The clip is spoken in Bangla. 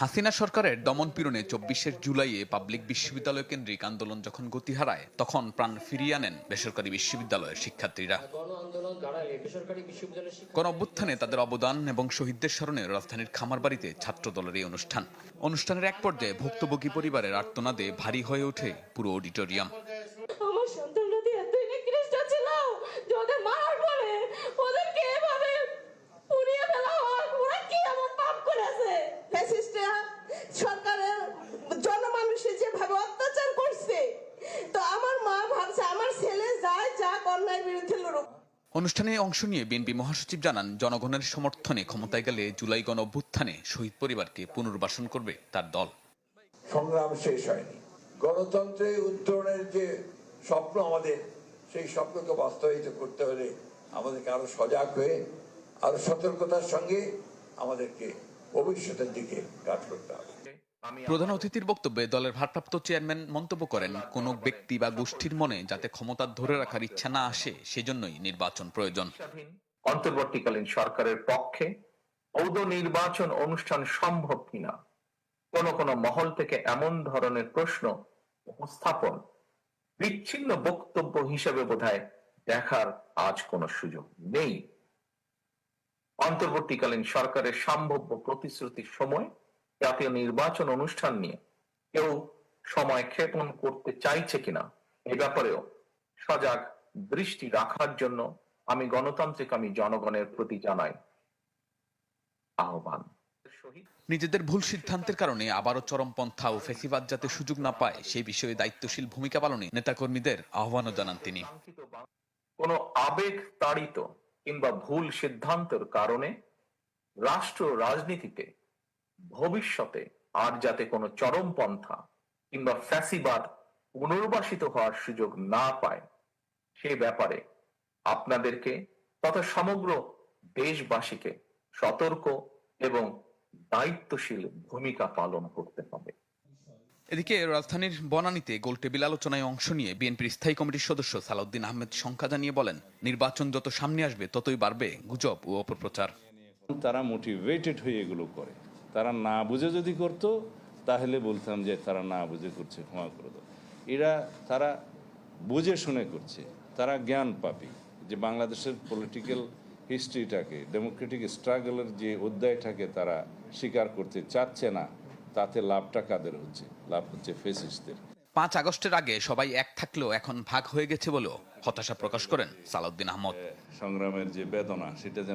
হাসিনা সরকারের দমন পীড়নে চব্বিশের জুলাইয়ে পাবলিক বিশ্ববিদ্যালয় কেন্দ্রিক আন্দোলন যখন গতি হারায়, তখন প্রাণ ফিরিয়ে আনেন বেসরকারি বিশ্ববিদ্যালয়ের শিক্ষার্থীরা। গণ অভ্যুত্থানে তাদের অবদান এবং শহীদদের স্মরণে রাজধানীর খামারবাড়িতে ছাত্র দলের এই অনুষ্ঠান। অনুষ্ঠানের এক পর্যায়ে ভুক্তভোগী পরিবারের আর্তনাদে ভারী হয়ে ওঠে পুরো অডিটোরিয়াম। অনুষ্ঠানে অংশ নিয়ে বিএনপি মহাসচিব জানান, জনগণের সমর্থনে ক্ষমতায় গেলে জুলাই গণ অভ্যুত্থানে শহীদ পরিবারকে পুনর্বাসন করবে তার দল। সংগ্রাম শেষ হয়নি। গণতন্ত্রে উত্তরণের যে স্বপ্ন আমাদের, সেই স্বপ্নকে বাস্তবায়িত করতে হলে আমাদেরকে আরও সজাগ হয়ে, আরও সতর্কতার সঙ্গে আমাদেরকে ভবিষ্যতের দিকে কাজ করতে প্রধান অতিথির বক্তব্যে দলের ভারপ্রাপ্ত চেয়ারম্যান মন্তব্য করেন কোনো ব্যক্তি বা গোষ্ঠীর মনে যাতে ক্ষমতা ধরে রাখার ইচ্ছা না আসে সেজন্যই নির্বাচন প্রয়োজন। অন্তর্বর্তীকালীন সরকারের পক্ষে পৌর নির্বাচন অনুষ্ঠান সম্ভব কিনা? কোন কোন মহল থেকে এমন ধরনের প্রশ্ন উপস্থাপন বিচ্ছিন্ন বক্তব্য হিসেবে বোধহয় দেখার আজ কোনো সুযোগ নেই। অন্তর্বর্তীকালীন সরকারের সম্ভাব্য প্রতিশ্রুতির সময় জাতীয় নির্বাচন অনুষ্ঠান নিয়ে। কেউ সময় ক্ষেপণ করতে চাইছে কিনা এ ব্যাপারেও সজাগ দৃষ্টি রাখার জন্য আমি গণতান্ত্রিক আমি জনগণের প্রতি জানাই আহ্বান। নিজেদের ভুল সিদ্ধান্তের কারণে আবারও চরমপন্থা ও ফেসিবাদ যাতে সুযোগ না পায় সেই বিষয়ে দায়িত্বশীল ভূমিকা পালনে নেতাকর্মীদের আহ্বানও জানান তিনি। কোন আবেগ তাড়িত কিংবা ভুল সিদ্ধান্তের কারণে রাষ্ট্র রাজনীতিতে ভবিষ্যতে আর যাতে কোনো চরমপন্থা কিংবা ফ্যাসিবাদ পুনর্বাসিত হওয়ার সুযোগ না পায় সে ব্যাপারে আপনাদেরকে তথা সমগ্র দেশবাসীকে সতর্ক এবং দায়িত্বশীল ভূমিকা পালন করতে হবে। এদিকে রাজধানীর বনানীতে গোলটেবিল আলোচনায় অংশ নিয়ে বিএনপির স্থায়ী কমিটির সদস্য সালাউদ্দিন আহমেদ শঙ্কা জানিয়ে বলেন নির্বাচন যত সামনে আসবে ততই বাড়বে গুজব ও অপপ্রচার। তারা মোটিভেটেড হয়ে এগুলো করে। তারা না বুঝে যদি করতো তাহলে বলতাম যে তারা না বুঝে করছে ক্ষমা করে দাও। এরা তারা বুঝে শুনে করছে। তারা জ্ঞান পাপি। যে বাংলাদেশের পলিটিক্যাল হিস্ট্রিটাকে ডেমোক্রেটিক স্ট্রাগলের যে অধ্যায়টাকে তারা স্বীকার করতে চাচ্ছে না তাতে লাভটা কাদের হচ্ছে? লাভ হচ্ছে ফেসিস্টদের পাঁচ আগস্টের আগে সবাই এক থাকলেও এখন ভাগ হয়ে গেছে বলেও হতাশা প্রকাশ করেন সালাউদ্দিন আহমদ। সংগ্রামের যে বেদনা সেটা যেন